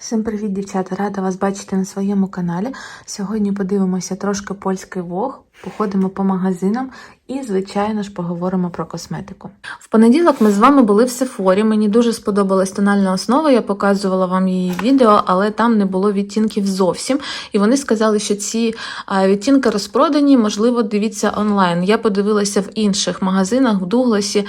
Всім привіт, дівчата! Рада вас бачити на своєму каналі. Сьогодні подивимося трошки польський влог, походимо по магазинам і, звичайно ж, поговоримо про косметику. В понеділок ми з вами були в Сефорі. Мені дуже сподобалась тональна основа. Я показувала вам її відео, але там не було відтінків зовсім. І вони сказали, що ці відтінки розпродані, можливо, дивіться онлайн. Я подивилася в інших магазинах, в Дугласі,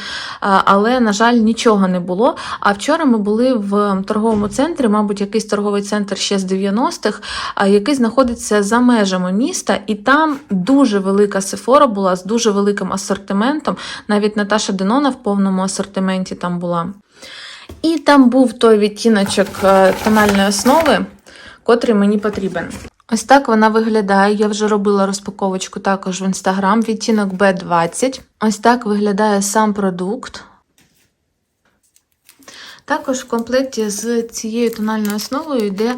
але, на жаль, нічого не було. А вчора ми були в торговому центрі, мабуть, якийсь торговий центр ще з 90-х, який знаходиться за межами міста, і там дуже велика сефора була з дуже великим асортиментом. Навіть Наташа Денона в повному асортименті там була. І там був той відтіночок е, тональної основи, котрий мені потрібен. Ось так вона виглядає. Я вже робила розпаковочку також в інстаграм. Відтінок B20. Ось так виглядає сам продукт. Також в комплекті з цією тональною основою йде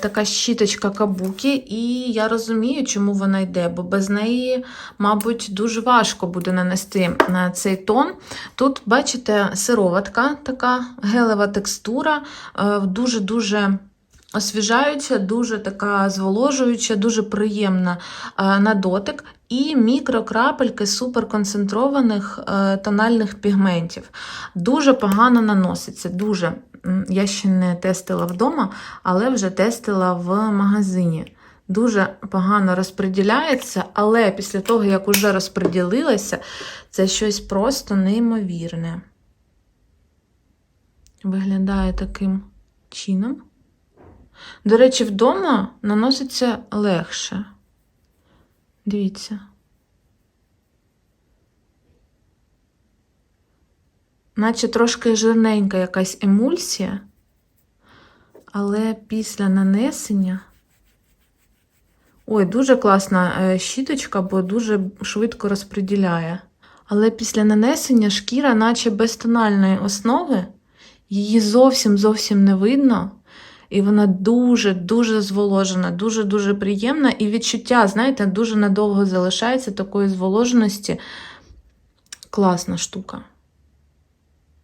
така щіточка кабуки, і я розумію, чому вона йде, бо без неї, мабуть, дуже важко буде нанести на цей тон. Тут, бачите, сироватка, така гелева текстура, е, дуже-дуже. Освіжаюча, дуже така зволожуюча, дуже приємна е, на дотик, і мікрокрапельки суперконцентрованих е, тональних пігментів. Дуже погано наноситься. Дуже. Я ще не тестила вдома, але вже тестила в магазині. Дуже погано розподіляється, але після того, як уже розподілилася, це щось просто неймовірне. Виглядає таким чином. До речі, вдома наноситься легше. Дивіться. Наче трошки жирненька якась емульсія, але після нанесення. Ой, дуже класна е, щіточка, бо дуже швидко розподіляє. Але після нанесення шкіра, наче без тональної основи, її зовсім зовсім не видно. І вона дуже-дуже зволожена, дуже-дуже приємна. І відчуття, знаєте, дуже надовго залишається такої зволоженості. Класна штука.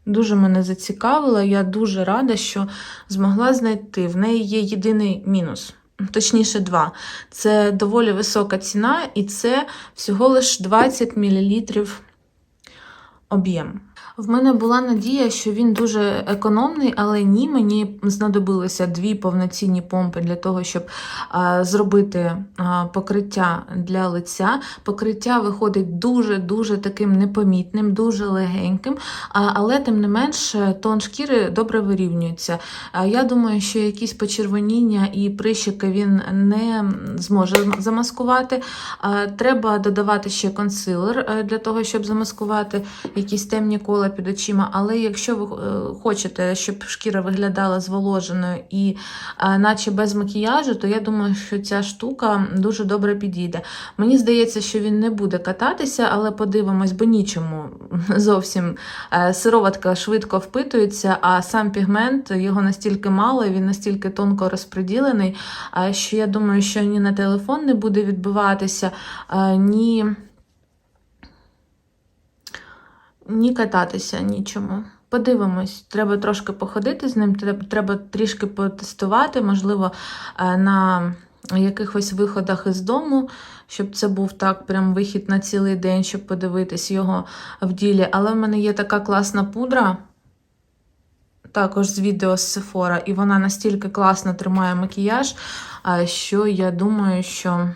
Дуже мене зацікавила. Я дуже рада, що змогла знайти. В неї є єдиний мінус. Точніше, два. Це доволі висока ціна, і це всього лиш 20 мл об'єм. В мене була надія, що він дуже економний, але ні, мені знадобилося дві повноцінні помпи для того, щоб зробити покриття для лиця. Покриття виходить дуже-дуже таким непомітним, дуже легеньким, але тим не менш тон шкіри добре вирівнюється. Я думаю, що якісь почервоніння і прищики він не зможе замаскувати. Треба додавати ще консилер е, для того, щоб замаскувати якісь темні кола під очима. Але якщо ви е, хочете, щоб шкіра виглядала зволоженою і е, наче без макіяжу, то я думаю, що ця штука дуже добре підійде. Мені здається, що він не буде кататися, але подивимось, бо нічому зовсім е, сироватка швидко впитується, а сам пігмент його настільки мало, він настільки тонко розподілений, що я думаю, що ні на телефон не буде відбиватися, ні ні кататися нічому. Подивимось, треба трошки походити з ним, треба, трішки потестувати, можливо, е, на якихось виходах із дому, щоб це був так, прям вихід на цілий день, щоб подивитись його в ділі. Але в мене є така класна пудра. Також з відео з Sephora, і вона настільки класно тримає макіяж, що я думаю, що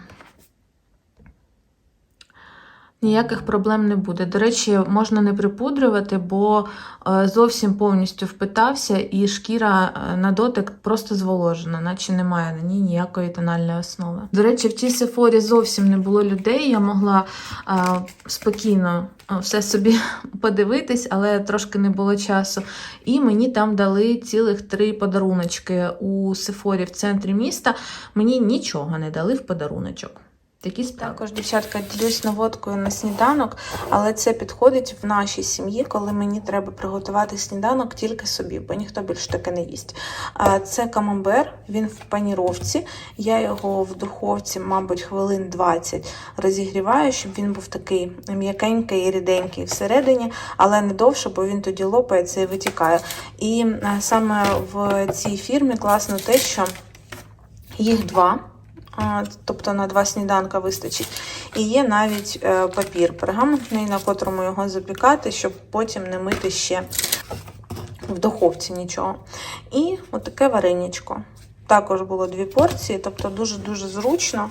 Ніяких проблем не буде. До речі, можна не припудрювати, бо е, зовсім повністю впитався, і шкіра е, на дотик просто зволожена, наче немає на ній ніякої тональної основи. До речі, в цій сефорі зовсім не було людей. Я могла е, спокійно все собі подивитись, але трошки не було часу. І мені там дали цілих три подаруночки у сефорі в центрі міста. Мені нічого не дали в подаруночок. Такі справи. Також, дівчатка, ділюсь наводкою на сніданок, але це підходить в нашій сім'ї, коли мені треба приготувати сніданок тільки собі, бо ніхто більш таке не їсть. Це камамбер, він в паніровці. Я його в духовці, мабуть, хвилин 20 розігріваю, щоб він був такий м'якенький і ріденький всередині, але не довше, бо він тоді лопається і витікає. І е, саме в цій фірмі класно те, що їх два. Тобто на два сніданка вистачить. І є навіть е, папір пергаментний, на котрому його запікати, щоб потім не мити ще в духовці нічого. І отаке вареничко. Також було дві порції, тобто дуже-дуже зручно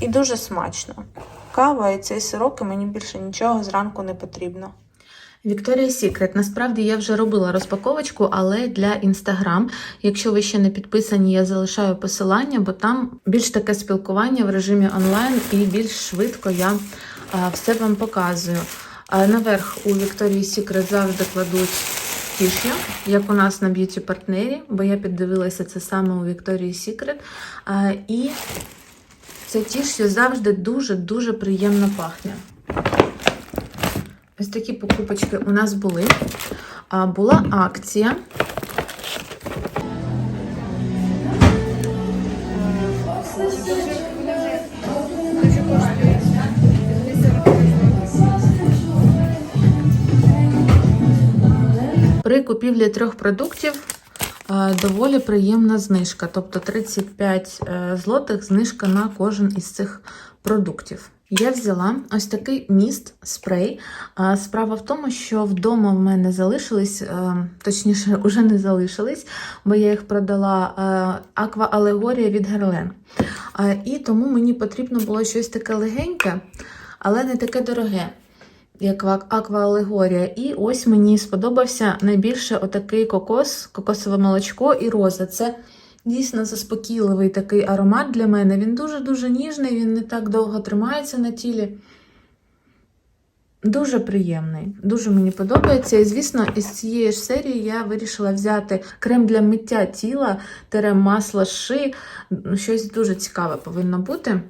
і дуже смачно. Кава і цей сирок, і мені більше нічого зранку не потрібно. Вікторія Сікрет. Насправді я вже робила розпаковочку, але для інстаграм. Якщо ви ще не підписані, я залишаю посилання, бо там більш таке спілкування в режимі онлайн і більш швидко я все вам показую. Наверх у Вікторії Сікрет завжди кладуть тіш'ю, як у нас на б'юті партнері, бо я піддивилася це саме у Вікторії Сікрет. І це тіш'ю завжди дуже-дуже приємно пахне. Ось такі покупочки у нас були. А, Була акція. При купівлі трьох продуктів доволі приємна знижка, тобто 35 е, злотих знижка на кожен із цих продуктів. Я взяла ось такий міст спрей. Справа в тому, що вдома в мене залишились, е, точніше, уже не залишились, бо я їх продала Аква Алегорія від Герлен. І тому мені потрібно було щось таке легеньке, але не таке дороге як акваалегорія. І ось мені сподобався найбільше отакий кокос, кокосове молочко і роза. Це дійсно заспокійливий такий аромат для мене. Він дуже-дуже ніжний, він не так довго тримається на тілі. Дуже приємний, дуже мені подобається. І, звісно, із цієї ж серії я вирішила взяти крем для миття тіла, терем масло ши. Щось дуже цікаве повинно бути.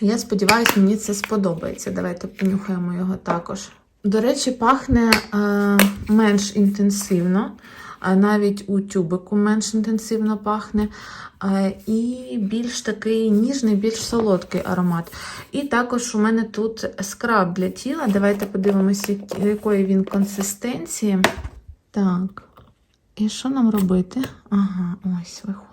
Я сподіваюся, мені це сподобається. Давайте понюхаємо його також. До речі, пахне е, менш інтенсивно, навіть у тюбику менш інтенсивно пахне. І більш такий ніжний, більш солодкий аромат. І також у мене тут скраб для тіла. Давайте подивимося, якої він консистенції. Так. І що нам робити? Ага, ось виходить.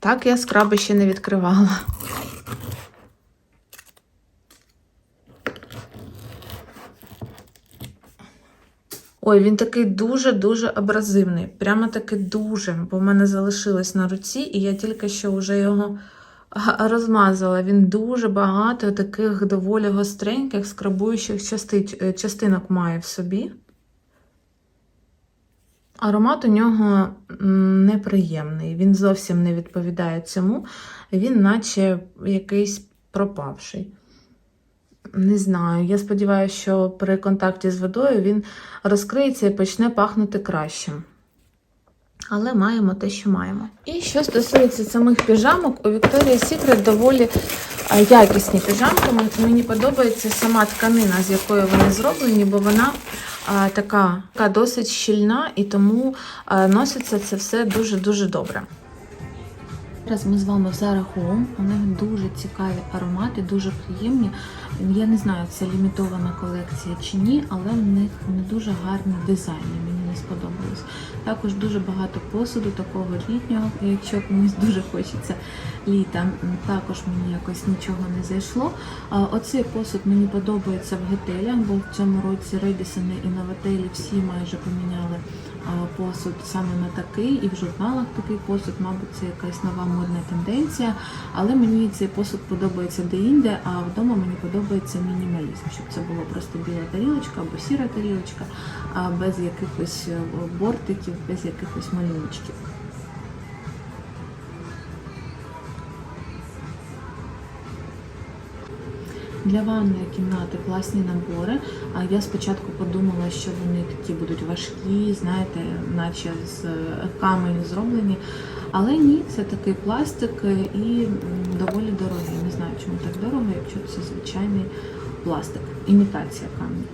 Так, я скраби ще не відкривала. Ой, він такий дуже-дуже абразивний. Прямо таки дуже, бо в мене залишилось на руці, і я тільки що вже його розмазала. Він дуже багато таких доволі гостреньких, скрабуючих частинок має в собі. Аромат у нього неприємний, він зовсім не відповідає цьому, він наче якийсь пропавший. Не знаю, я сподіваюся, що при контакті з водою він розкриється і почне пахнути кращим. Але маємо те, що маємо. І що стосується самих піжамок, у Victoria's Secret доволі якісні піжамки. Мені подобається сама тканина, з якої вони зроблені, бо вона така, така досить щільна і тому носиться це все дуже-дуже добре. Зараз ми з вами в Zara. У них дуже цікаві аромати, дуже приємні. Я не знаю, це лімітована колекція чи ні, але в них не дуже гарні дизайни. Мені не сподобалось. Також дуже багато посуду, такого літнього, якщо комусь дуже хочеться літа, також мені якось нічого не зайшло. Оцей посуд мені подобається в готелях, бо в цьому році Редісони і Новотелі всі майже поміняли посуд саме на такий, і в журналах такий посуд, мабуть, це якась нова модна тенденція. Але мені цей посуд подобається де-інде, а вдома мені подобається мінімалізм, щоб це було просто біла тарілочка або сіра тарілочка, без якихось е, бортиків, без якихось малюночків. Для ванної кімнати класні набори. А я спочатку подумала, що вони такі будуть важкі, знаєте, наче з е, каменю зроблені. Але ні, це такий пластик е, і доволі дорогий. Не знаю, чому так дорого, якщо це звичайний пластик, імітація каменю.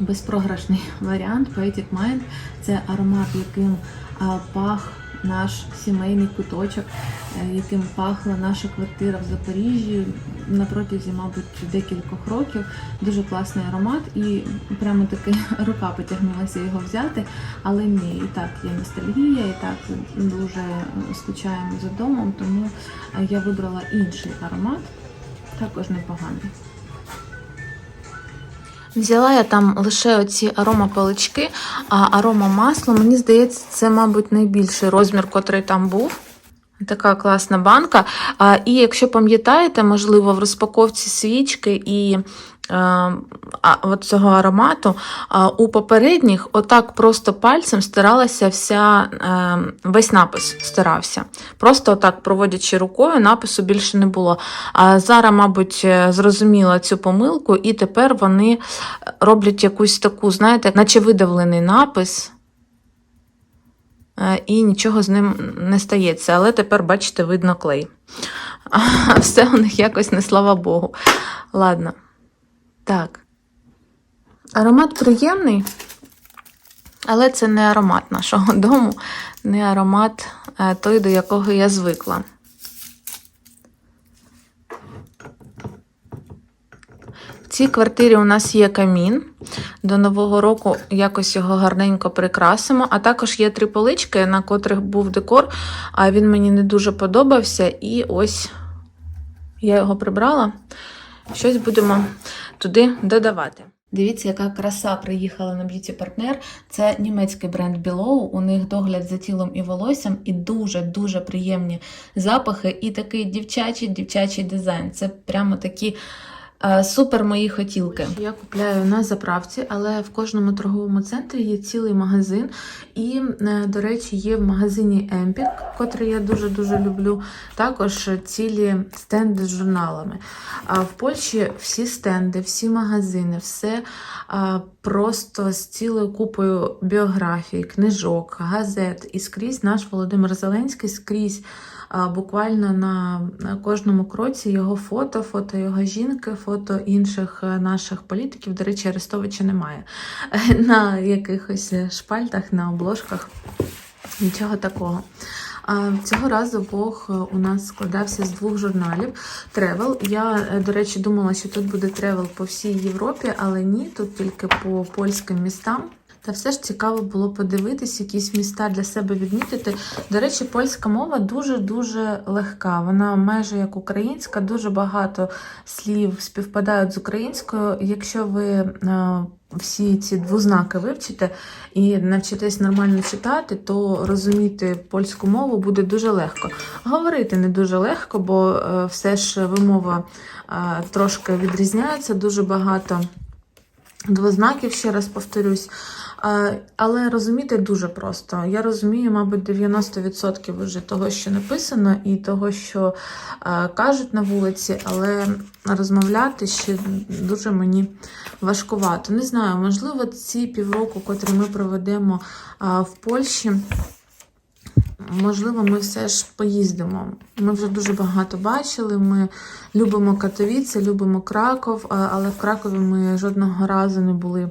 Безпрограшний варіант Poetic Mind – це аромат, яким пах наш сімейний куточок, е, яким пахла наша квартира в Запоріжжі на протязі, мабуть, декількох років. Дуже класний аромат, і прямо таки рука потягнулася його взяти. Але ні, і так є ностальгія, і так дуже скучаємо за домом, тому я вибрала інший аромат, також непоганий. Взяла я там лише оці аромапалички, а арома масло, мені здається, це, мабуть, найбільший розмір, котрий там був. Така класна банка. І якщо пам'ятаєте, можливо, в розпаковці свічки і от цього аромату, у попередніх отак просто пальцем стиралася вся, е, весь напис стирався. Просто отак, проводячи рукою, напису більше не було. А зараз, мабуть, е, зрозуміла цю помилку, і тепер вони роблять якусь таку, знаєте, наче видавлений напис. Е, І нічого з ним не стається. Але тепер, бачите, видно клей. Все у них якось не слава Богу. Ладно. Так. Аромат приємний, але це не аромат нашого дому, не аромат е, той, до якого я звикла. В цій квартирі у нас є камін. До Нового року якось його гарненько прикрасимо. А також є три полички, на котрих був декор, а він мені не дуже подобався. І ось я його прибрала. Щось будемо туди додавати. Дивіться, яка краса приїхала на б'юті партнер. Це німецький бренд Below. У них догляд за тілом і волоссям, і дуже-дуже приємні запахи, і такий дівчачий дівчачий дизайн. Це прямо такі. Е, Супер мої хотілки. Я купляю на заправці, але в кожному торговому центрі є цілий магазин. І, е, до речі, є в магазині Empik, котрий я дуже-дуже люблю. Також цілі стенди з журналами. А в Польщі всі стенди, всі магазини, все а, просто з цілою купою біографій, книжок, газет. І скрізь наш Володимир Зеленський скрізь. Буквально на кожному кроці його фото, фото його жінки, фото інших е, наших політиків. До речі, Арестовича немає на якихось шпальтах, на обложках. Нічого такого. Цього разу Бог е, у нас складався з двох журналів. Тревел. Я, е, до речі, думала, що тут буде тревел по всій Європі, але ні, тут тільки по польським містам. Та все ж цікаво було подивитись, якісь міста для себе відмітити. До речі, польська мова дуже-дуже легка. Вона майже як українська, дуже багато слів співпадають з українською. Якщо ви е, всі ці двознаки вивчите і навчитесь нормально читати, то розуміти польську мову буде дуже легко. Говорити не дуже легко, бо е, все ж вимова е, трошки відрізняється, дуже багато двознаків, ще раз повторюсь. Але розуміти дуже просто. Я розумію, мабуть, 90% вже того, що написано, і того, що кажуть на вулиці, але розмовляти ще дуже мені важкувато. Не знаю, можливо, ці півроку, котрі ми проведемо в Польщі. Можливо, ми все ж поїздимо. Ми вже дуже багато бачили. Ми любимо Катовіці, любимо Краков, але в Кракові ми жодного разу не були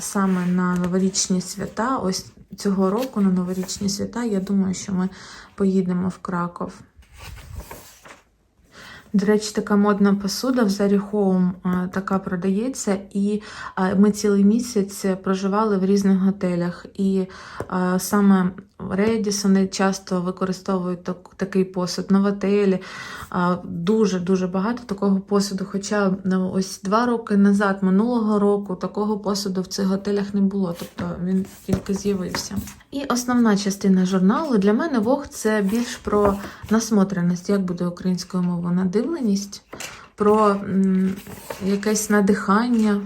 саме на новорічні свята. Ось цього року на новорічні свята. Я думаю, що ми поїдемо в Краков. До речі, така модна посуда в Зарі Home така продається, і ми цілий місяць проживали в різних готелях. І саме Редісони часто використовують так, такий посуд, новотелі. Дуже-дуже багато такого посуду. Хоча ну, ось два роки назад, минулого року, такого посуду в цих готелях не було, тобто він тільки з'явився. І основна частина журналу для мене Вог це більш про насмотреність, як буде українською мовою, надивленість, про якесь надихання.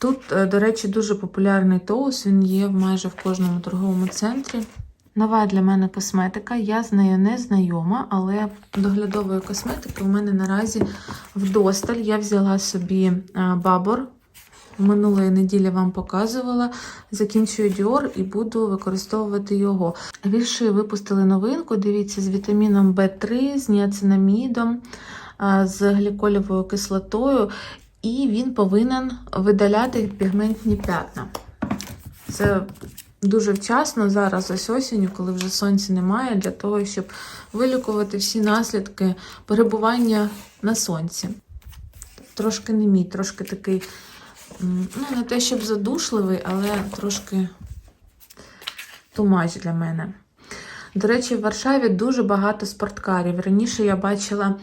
Тут, е, до речі, дуже популярний тоус, він є майже в кожному торговому центрі. Нова для мене косметика. Я з нею не знайома, але доглядової косметики у мене наразі вдосталь. Я взяла собі бабор. Минулої неділі вам показувала. Закінчую Dior і буду використовувати його. Вірші випустили новинку. Дивіться, з вітаміном В3, з ніацинамідом, з гліколівою кислотою, і він повинен видаляти пігментні п'ятна. Це дуже вчасно зараз, ось осінню, коли вже сонця немає, для того, щоб вилікувати всі наслідки перебування на сонці. Трошки не мій, трошки такий, ну, не те, щоб задушливий, але трошки тумач для мене. До речі, в Варшаві дуже багато спорткарів. Раніше я бачила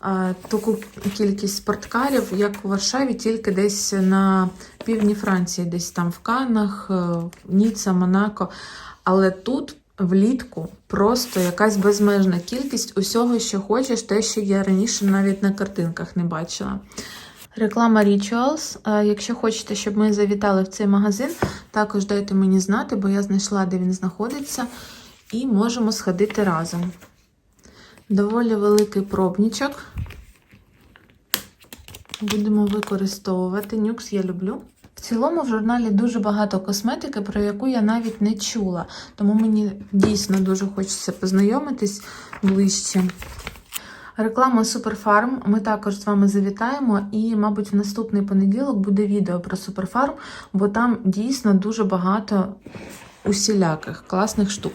а, таку кількість спорткарів, як у Варшаві, тільки десь на півдні Франції, десь там в Каннах, е, Ніцца, Монако. Але тут влітку просто якась безмежна кількість усього, що хочеш, те, що я раніше навіть на картинках не бачила. Реклама Rituals. Якщо хочете, щоб ми завітали в цей магазин, також дайте мені знати, бо я знайшла, де він знаходиться, і можемо сходити разом. Доволі великий пробничок. Будемо використовувати. Нюкс я люблю. В цілому в журналі дуже багато косметики, про яку я навіть не чула. Тому мені дійсно дуже хочеться познайомитись ближче. Реклама Суперфарм. Ми також з вами завітаємо, і, мабуть, в наступний понеділок буде відео про Суперфарм, бо там дійсно дуже багато усіляких класних штук.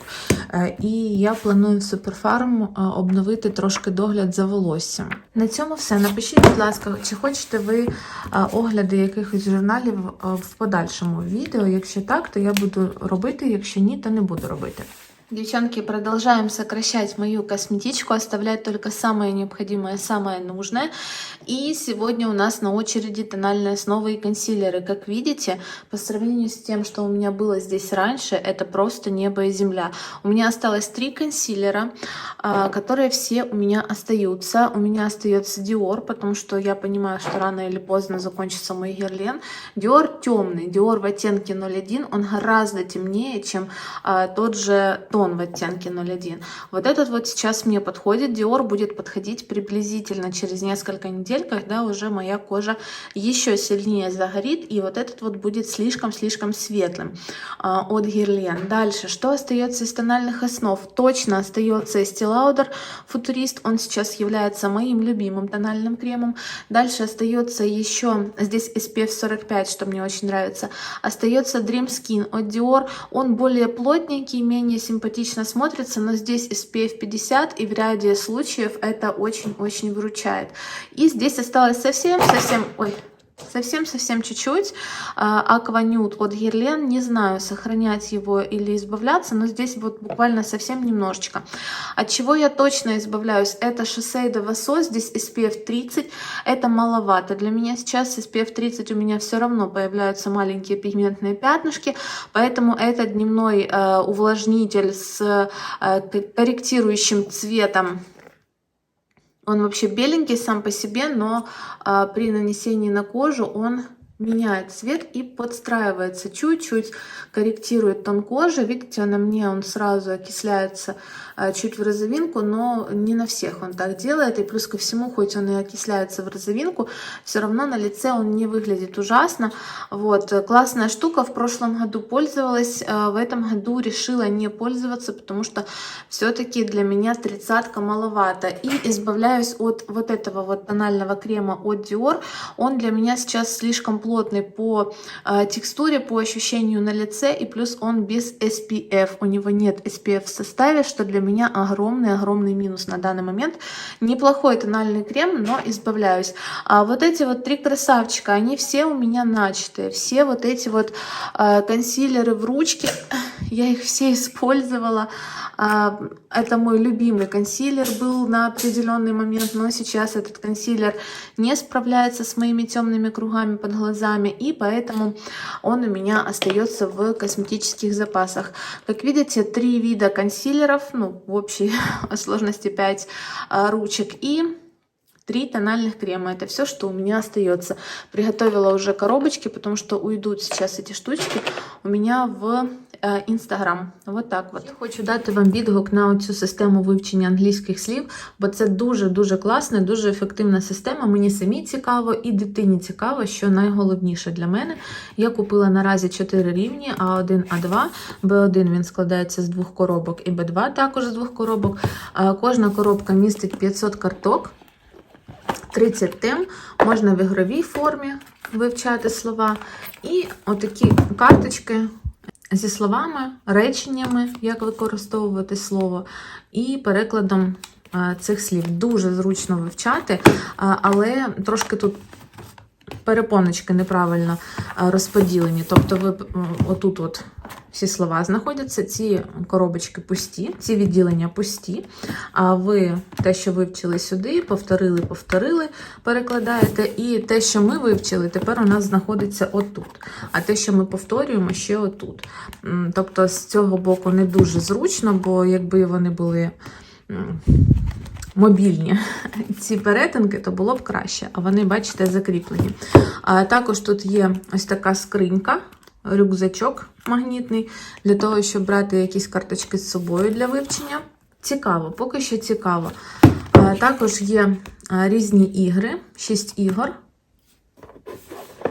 Е, І я планую в Суперфарм е, обновити трошки догляд за волоссям. На цьому все. Напишіть, будь ласка, чи хочете ви е, огляди якихось журналів в подальшому відео. Якщо так, то я буду робити, якщо ні, то не буду робити. Девчонки, продолжаем сокращать мою косметичку, оставлять только самое необходимое, самое нужное. И сегодня у нас на очереди тональные основы и консилеры. Как видите, по сравнению с тем, что у меня было здесь раньше, это просто небо и земля. У меня осталось три консилера, а, которые все у меня остаются. У меня остается Dior, потому что я понимаю, что рано или поздно закончится мой герлен. Dior темный, Dior в оттенке 01, он гораздо темнее, чем а, тот же тон в оттенке 01. Вот этот вот сейчас мне подходит. Dior будет подходить приблизительно через несколько недель, когда уже моя кожа еще сильнее загорит, и вот этот вот будет слишком-слишком светлым а, от Guerlain. Дальше, что остается из тональных основ? Точно остается Estee Lauder Futurist, он сейчас является моим любимым тональным кремом. Дальше остается еще, здесь SPF 45, что мне очень нравится. Остается Dream Skin от Dior, он более плотненький, менее симпатичный смотрится, но здесь SPF 50, и в ряде случаев это очень-очень выручает. И здесь осталось совсем-совсем... Ой, Совсем-совсем чуть-чуть. Акванют от Герлен. Не знаю, сохранять его или избавляться, но здесь вот буквально совсем немножечко. От чего я точно избавляюсь? Это Шосейдо Васо, здесь SPF 30. Это маловато. Для меня сейчас SPF 30 у меня все равно появляются маленькие пигментные пятнышки, поэтому это дневной э, увлажнитель с э, корректирующим цветом он вообще беленький сам по себе, но при нанесении на кожу он меняет цвет и подстраивается чуть-чуть, корректирует тон кожи. Видите, на мне он сразу окисляется а, чуть в розовинку, но не на всех он так делает. И плюс ко всему, хоть он и окисляется в розовинку, все равно на лице он не выглядит ужасно. Вот, классная штука, в прошлом году пользовалась, а, в этом году решила не пользоваться, потому что все-таки для меня тридцатка маловато. И избавляюсь от вот этого вот тонального крема от Dior. Он для меня сейчас слишком плотный по э, текстуре, по ощущению на лице, и плюс он без SPF. У него нет SPF в составе, что для меня огромный-огромный минус на данный момент. Неплохой тональный крем, но избавляюсь. А вот эти вот три красавчика, они все у меня начатые. Все вот эти вот э, консилеры в ручке, я их все использовала. А, это мой любимый консилер был на определенный момент, но сейчас этот консилер не справляется с моими темными кругами под глазами, и поэтому он у меня остается в косметических запасах. Как видите, три вида консилеров, ну, в общей сложности 5 ручек, и Три тональных крема. Это все, что у меня остается. Приготовила уже коробочки, потому что уйдут сейчас эти штучки у меня в Інстаграм. От так от. Я хочу дати вам відгук на цю систему вивчення англійських слів, бо це дуже-дуже класна, дуже ефективна система. Мені самі цікаво і дитині цікаво, що найголовніше для мене. Я купила наразі 4 рівні: А1, А2. Б1 він складається з двох коробок, і Б2 також з двох коробок. Е, Кожна коробка містить 500 карток. 30 тем, можна в ігровій формі вивчати слова. І отакі карточки зі словами, реченнями, як використовувати слово, і перекладом е, цих слів. Дуже зручно вивчати, е, але трошки тут. Перепоночки неправильно е, розподілені. Тобто, ви отут от всі слова знаходяться, ці коробочки пусті, ці відділення пусті. А ви те, що вивчили сюди, повторили, повторили, перекладаєте. І те, що ми вивчили, тепер у нас знаходиться отут. А те, що ми повторюємо, ще отут. Тобто з цього боку не дуже зручно, бо якби вони були. Мобільні ці перетинки, то було б краще, а вони, бачите, закріплені. А також тут є ось така скринька, рюкзачок магнітний, для того, щоб брати якісь карточки з собою для вивчення. Цікаво, поки що цікаво. Також є різні ігри, 6 ігор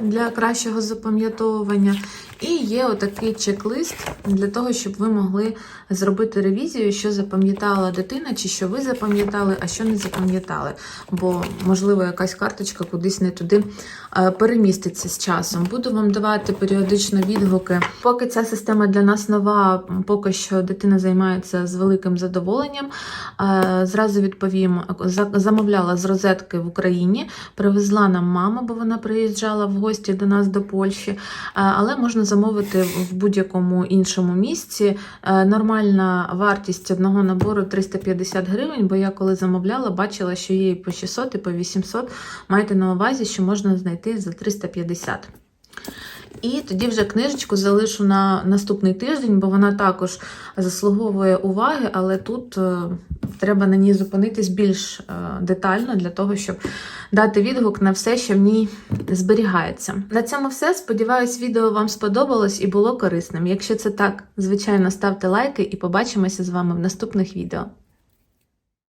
для кращого запам'ятовування. І є отакий чек-лист для того, щоб ви могли зробити ревізію, що запам'ятала дитина, чи що ви запам'ятали, а що не запам'ятали. Бо, можливо, якась карточка кудись не туди е, переміститься з часом. Буду вам давати періодично відгуки. Поки ця система для нас нова, поки що дитина займається з великим задоволенням. Е, Зразу відповім: замовляла з розетки в Україні, привезла нам мама, бо вона приїжджала в гості до нас до Польщі. Е, Але можна замовити в будь-якому іншому місці. Е, Нормальна вартість одного набору 350 гривень, бо я коли замовляла, бачила, що є і по 600, і по 800. Майте на увазі, що можна знайти за 350. І тоді вже книжечку залишу на наступний тиждень, бо вона також заслуговує уваги, але тут е, треба на ній зупинитись більш е, детально для того, щоб дати відгук на все, що в ній зберігається. На цьому все. Сподіваюсь, відео вам сподобалось і було корисним. Якщо це так, звичайно, ставте лайки і побачимося з вами в наступних відео.